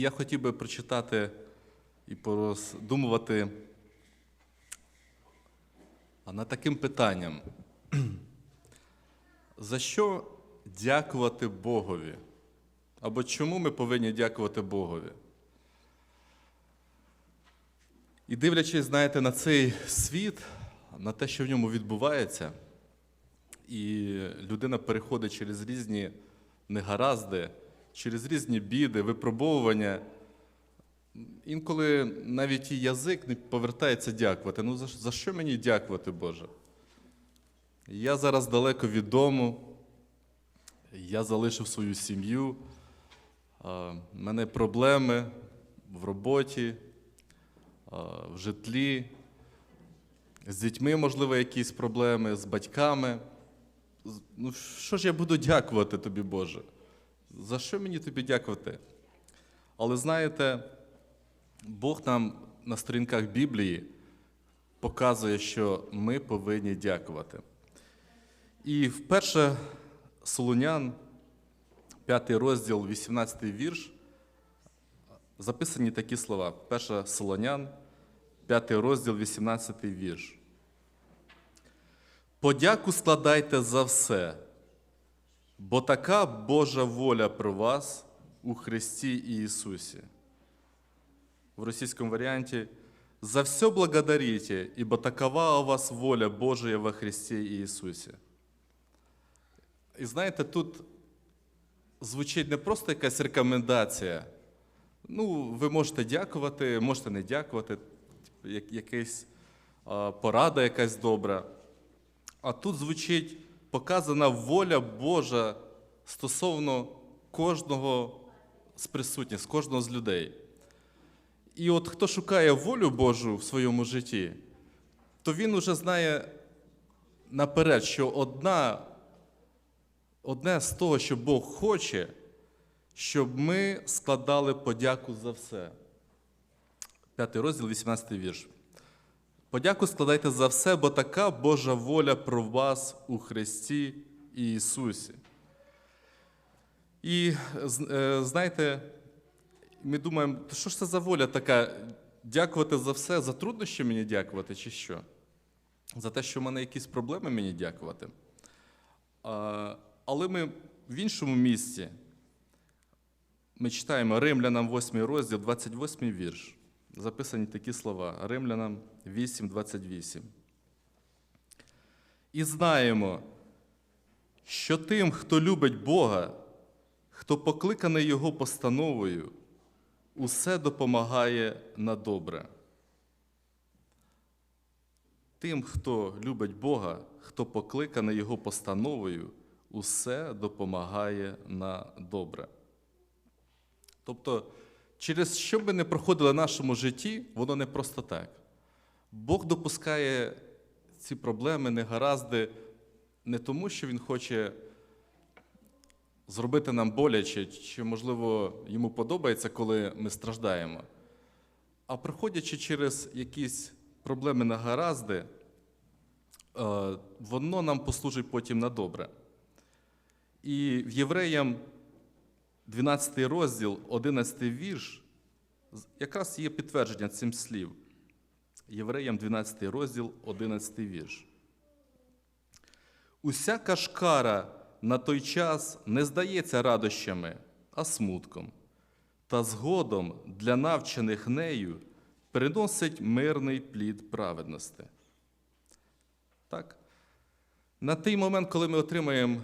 Я хотів би прочитати і пороздумувати над таким питанням. За що дякувати Богові? Або чому ми повинні дякувати Богові? І дивлячись, знаєте, на цей світ, на те, що в ньому відбувається, і людина переходить через різні негаразди, через різні біди, випробовування. Інколи навіть і язик не повертається дякувати. Ну за, що мені дякувати, Боже? Я зараз далеко від дому, я залишив свою сім'ю, в мене проблеми в роботі, в житлі, з дітьми, можливо, якісь проблеми, з батьками. Ну, що ж я буду дякувати тобі, Боже? За що мені тобі дякувати? Але знаєте, Бог нам на сторінках Біблії показує, що ми повинні дякувати. І в перше Солонян, 5 розділ, 18 вірш, записані такі слова. Перша Солонян, 5 розділ, 18 вірш. Подяку складайте за все, бо така Божа воля про вас у Христі Ісусі. В російському варіанті «За все благодарите, ибо такова у вас воля Божия во Христі Ісусі». І знаєте, тут звучить не просто якась рекомендація. Ну, ви можете дякувати, можете не дякувати, типу, якась порада якась добра. А тут звучить показана воля Божа стосовно кожного з присутніх, з кожного з людей. І от хто шукає волю Божу в своєму житті, то він уже знає наперед, що одна, одне з того, що Бог хоче, щоб ми складали подяку за все. П'ятий розділ, 18 вірш. Подяку складайте за все, бо така Божа воля про вас у Христі Ісусі. І е, знаєте, ми думаємо, що ж це за воля така? Дякувати за все, за труднощі мені дякувати, чи що? За те, що в мене якісь проблеми мені дякувати. Але ми в іншому місці ми читаємо Римлянам 8 розділ, 28 вірш. Записані такі слова. Римлянам 8, 28. І знаємо, що тим, хто любить Бога, хто покликаний Його постановою, усе допомагає на добре. Тим, хто любить Бога, хто покликаний Його постановою, усе допомагає на добре. Тобто, через що би не проходило в нашому житті, воно не просто так. Бог допускає ці проблеми, негаразди, не тому, що Він хоче зробити нам боляче, чи, можливо, йому подобається, коли ми страждаємо. А проходячи через якісь проблеми негаразди, е, воно нам послужить потім на добре. І в Євреям 12 розділ, 11 вірш, якраз є підтвердження цим слів. Євреям 12 розділ, 11 вірш. Усяка шкара на той час не здається радощами, а смутком, та згодом для навчених нею приносить мирний плід праведності. Так? На той момент, коли ми отримаємо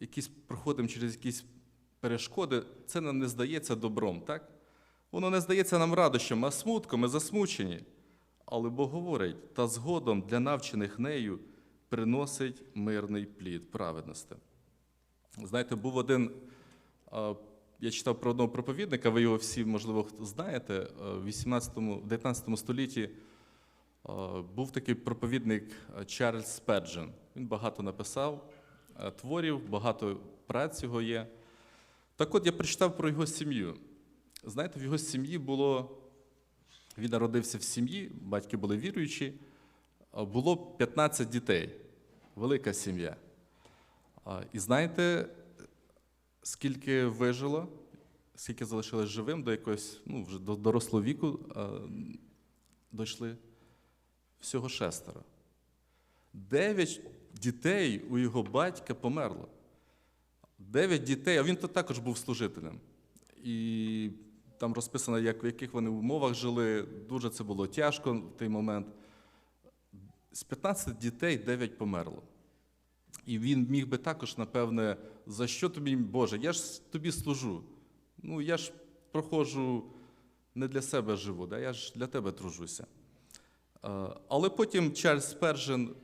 якісь, проходимо через якісь перешкоди, це нам не здається добром, так? Воно не здається нам радощем, а смутком, ми засмучені. Але Бог говорить, та згодом для навчених нею приносить мирний плід праведності. Знаєте, був один, я читав про одного проповідника, ви його всі, можливо, знаєте, в 18 19 столітті був такий проповідник Чарльз Спеджен. Він багато написав творів, багато праць його є. Так от я прочитав про його сім'ю. Знаєте, в його сім'ї було. Він народився в сім'ї, батьки були віруючі, було 15 дітей. Велика сім'я. І знаєте, скільки вижило скільки залишилось живим до якогось, ну, вже до дорослого віку дійшли всього шестеро. Дев'ять дітей у його батька померло. Дев'ять дітей, а він то також був служителем. І там розписано, як, в яких вони умовах жили. Дуже це було тяжко в той момент. З 15 дітей 9 померло. І він міг би також, напевне, за що тобі, Боже, я ж тобі служу. Ну, я ж проходжу не для себе живу, да? я ж для тебе тружуся. Е, Але потім Чарльз Спержен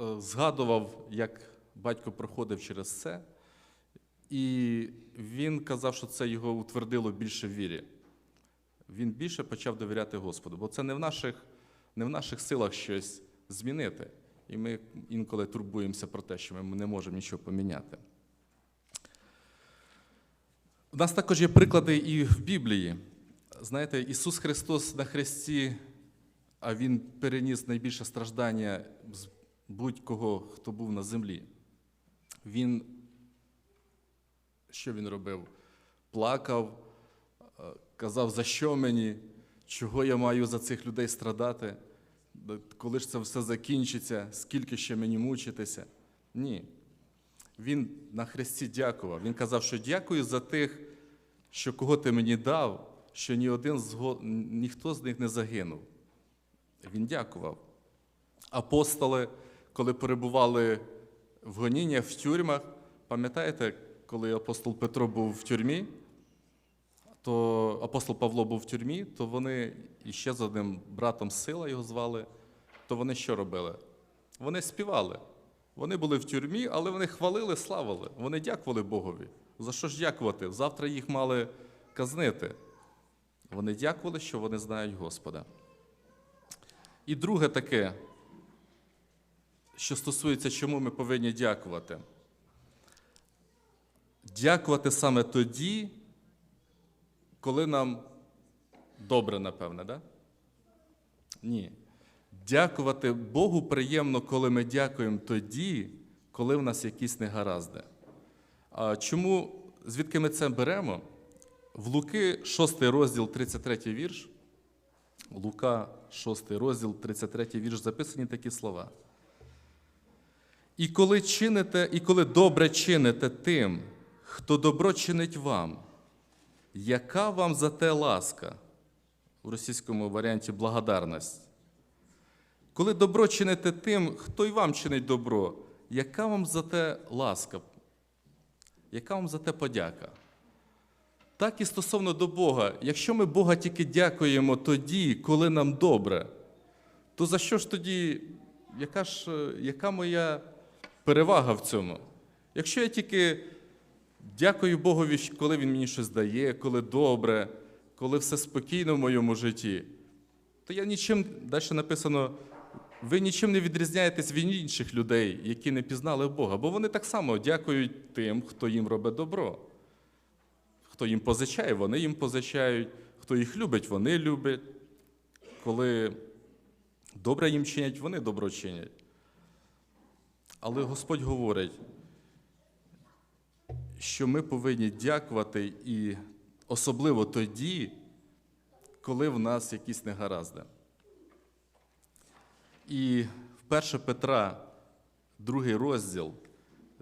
е, згадував, як батько проходив через це, і він казав, що це його утвердило більше в вірі. Він більше почав довіряти Господу, бо це не в наших, не в наших силах щось змінити. І ми інколи турбуємося про те, що ми не можемо нічого поміняти. У нас також є приклади і в Біблії. Знаєте, Ісус Христос на Христі, а Він переніс найбільше страждання з будь-кого, хто був на землі. Він, що він робив? Плакав, е, казав, за що мені, чого я маю за цих людей страдати, коли ж це все закінчиться, скільки ще мені мучитися. Ні. Він на Христі дякував. Він казав, що дякую за тих, що кого ти мені дав, що ні один з ніхто з них не загинув. Він дякував. Апостоли, коли перебували в гоніннях, в тюрмах, пам'ятаєте, коли апостол Петро був в тюрмі, то апостол Павло був в тюрмі, то вони іще з одним братом Сила його звали, то вони що робили? Вони співали. Вони були в тюрмі, але вони хвалили, славили. Вони дякували Богові. За що ж дякувати? Завтра їх мали казнити. Вони дякували, що вони знають Господа. І друге таке, що стосується, чому ми повинні дякувати. Дякувати саме тоді, коли нам добре, напевне, да? Ні. Дякувати Богу приємно, коли ми дякуємо тоді, коли в нас якісь негаразди. А чому, звідки ми це беремо? В Луки 6 розділ, 33 вірш. Лука, 6 розділ, 33 вірш, записані такі слова. І коли чините, і коли добре чините тим, хто добро чинить вам, яка вам за те ласка? У російському варіанті благодарність. Коли добро чините тим, хто й вам чинить добро, яка вам за те ласка? Яка вам за те подяка? Так і стосовно до Бога. Якщо ми Бога тільки дякуємо тоді, коли нам добре, то за що ж тоді, яка ж, яка моя перевага в цьому? Якщо я тільки дякую Богові, коли Він мені щось дає, коли добре, коли все спокійно в моєму житті, то я нічим, далі написано, ви нічим не відрізняєтесь від інших людей, які не пізнали Бога, бо вони так само дякують тим, хто їм робить добро. Хто їм позичає, вони їм позичають, хто їх любить, вони люблять. Коли добре їм чинять, вони добро чинять. Але Господь говорить, що ми повинні дякувати і особливо тоді, коли в нас якісь негаразди. І в 1 Петра, другий розділ,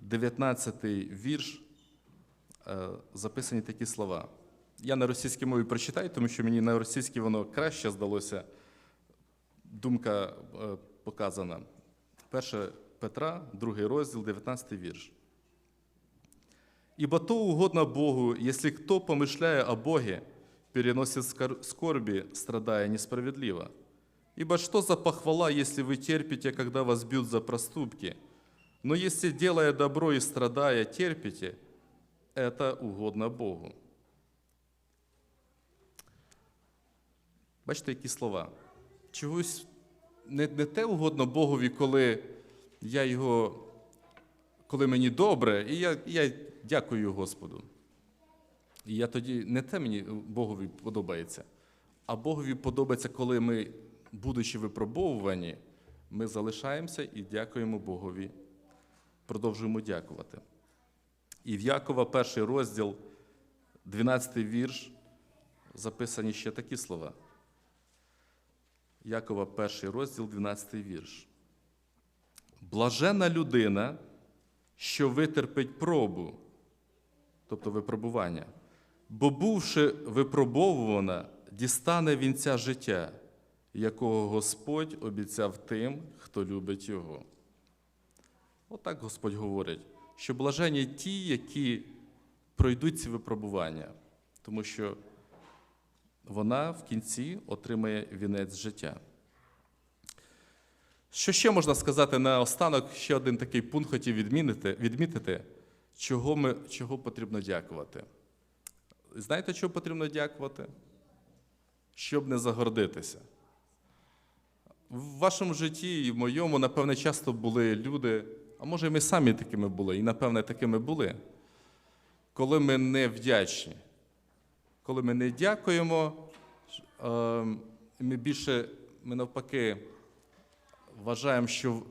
19 вірш, е, записані такі слова. Я на російській мові прочитаю, тому що мені на російській воно краще здалося. Думка е, показана. 1 Петра, другий розділ, 19 вірш. Ибо то угодно Богу, если кто, помышляя о Боге, переносит скор- скорби, страдая несправедливо. Ибо что за похвала, если вы терпите, когда вас бьют за проступки? Но если, делая добро и страдая, терпите, это угодно Богу. Бачите, які слова? Чогось не, не те угодно Богові, коли я його, коли мені добре, і я, і я дякую Господу. І я тоді не те мені Богові подобається, а Богові подобається, коли ми, будучи випробовувані, ми залишаємося і дякуємо Богові. Продовжуємо дякувати. І в Якова перший розділ, 12 вірш, записані ще такі слова. Якова, перший розділ, 12 вірш. Блажена людина, що витерпить пробу, тобто випробування, бо, бувши випробовувана, дістане вінця життя, якого Господь обіцяв тим, хто любить його. Отак Господь говорить, що блажені ті, які пройдуть ці випробування, тому що вона в кінці отримає вінець життя. Що ще можна сказати на останок? Ще один такий пункт хотів відмінити, відмітити, чого, ми, чого потрібно дякувати. Знаєте, чого потрібно дякувати? Щоб не загордитися. В вашому житті і в моєму, напевне, часто були люди, а може, і ми самі такими були, і, напевне, такими були, коли ми не вдячні. Коли ми не дякуємо, е, ми більше, ми навпаки, вважаємо, що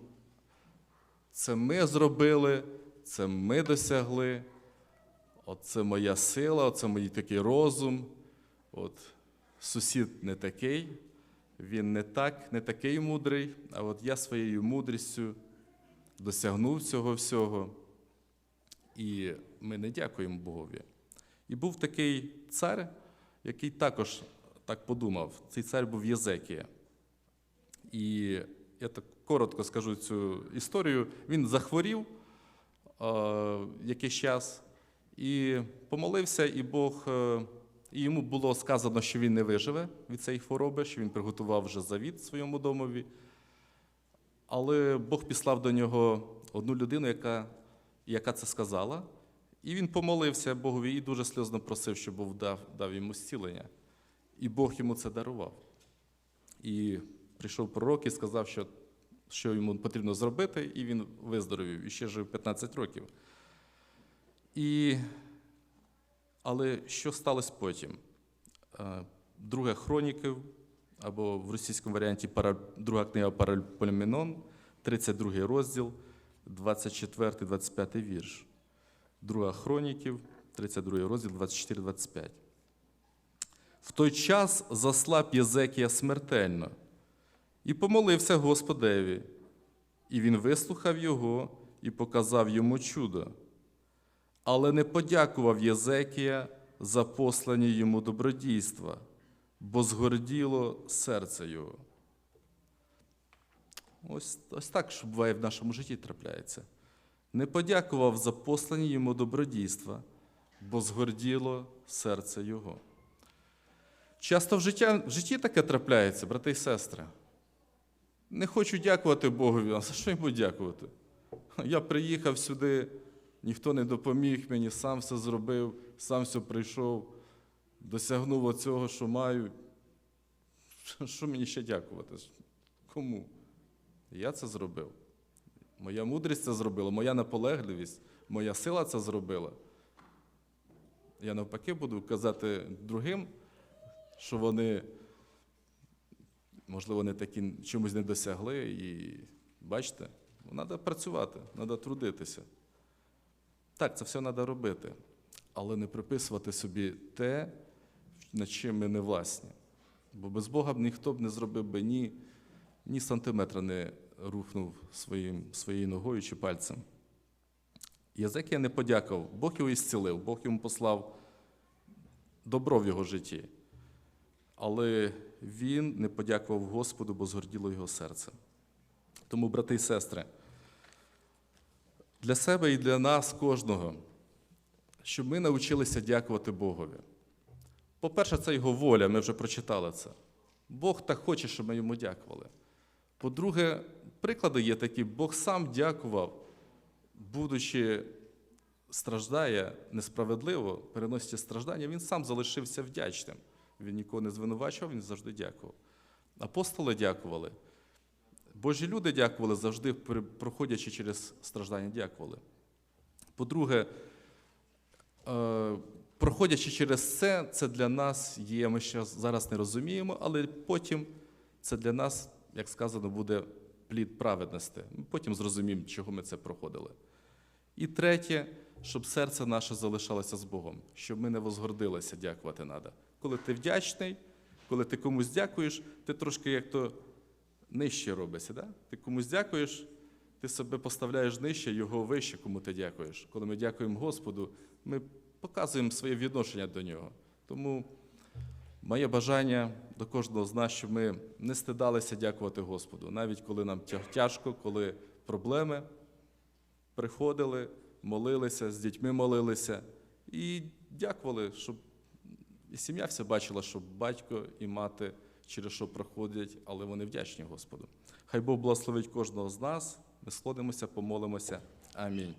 це ми зробили, це ми досягли, оце моя сила, оце мій такий розум. От сусід не такий, він не так, не такий мудрий, а от я своєю мудрістю досягнув цього всього. І ми не дякуємо Богові. І був такий цар, який також так подумав. Цей цар був Єзекія. І я так коротко скажу цю історію. Він захворів якийсь час і помолився, і Бог. Е, і йому було сказано, що він не виживе від цієї хвороби, що він приготував вже завіт своєму домові. Але Бог післав до нього одну людину, яка, яка це сказала. І він помолився Богові і дуже сльозно просив, щоб Бог дав, дав йому зцілення. І Бог йому це дарував. І прийшов пророк і сказав, що, що йому потрібно зробити, і він виздоровів і ще жив 15 років. І... Але що сталося потім? Е, Друга хроніків, або в російському варіанті друга книга Паральпоменон, 32 розділ, 24-25 вірш. Друга хроніків, 32 розділ, 24-25. В той час заслаб Єзекія смертельно і помолився Господеві, і він вислухав його і показав йому чудо. Але не подякував Єзекія за послані йому добродійства, бо згорділо серце його. Ось, ось так, що буває в нашому житті трапляється. Не подякував за послані йому добродійства, бо згорділо серце його. Часто в, життя, в житті таке трапляється, брати і сестри. Не хочу дякувати Богові, а за що йому дякувати? Я приїхав сюди, ніхто не допоміг мені, сам все зробив, сам все прийшов, досягнув оцього, що маю. Що мені ще дякувати? Кому? Я це зробив. Моя мудрість це зробила, моя наполегливість, моя сила це зробила. Я навпаки буду казати другим, що вони, можливо, не такі чомусь не досягли. І бачите, треба працювати, треба трудитися. Так, це все треба робити, але не приписувати собі те, над чим ми не власні. Бо без Бога б ніхто б не зробив би ні, ні сантиметра не рухнув своїм, своєю ногою чи пальцем. Язекія не подякував, Бог його ісцілив, Бог йому послав добро в його житті. Але він не подякував Господу, бо згорділо його серце. Тому, брати і сестри, для себе і для нас кожного, щоб ми навчилися дякувати Богові. По-перше, це його воля, ми вже прочитали це. Бог так хоче, щоб ми йому дякували. По-друге, приклади є такі, Бог сам дякував, будучи страждає несправедливо, переносячи страждання, він сам залишився вдячним. Він нікого не звинувачував, він завжди дякував. Апостоли дякували. Божі люди дякували завжди, проходячи через страждання, дякували. По-друге, е, проходячи через це, це для нас є, ми ще зараз не розуміємо, але потім це для нас, як сказано, буде плід праведності. Ми потім зрозуміємо, чого ми це проходили. І третє, щоб серце наше залишалося з Богом, щоб ми не возгордилися, дякувати треба. Коли ти вдячний, коли ти комусь дякуєш, ти трошки як то нижче робишся. Да? Ти комусь дякуєш, ти себе поставляєш нижче, його вище, кому ти дякуєш. Коли ми дякуємо Господу, ми показуємо своє відношення до нього. Тому моє бажання до кожного з нас, щоб ми не стидалися дякувати Господу, навіть коли нам тяжко, коли проблеми приходили, молилися, з дітьми молилися і дякували, щоб і сім'я вся бачила, що батько і мати через що проходять, але вони вдячні Господу. Хай Бог благословить кожного з нас. Ми сходимося, помолимося. Амінь.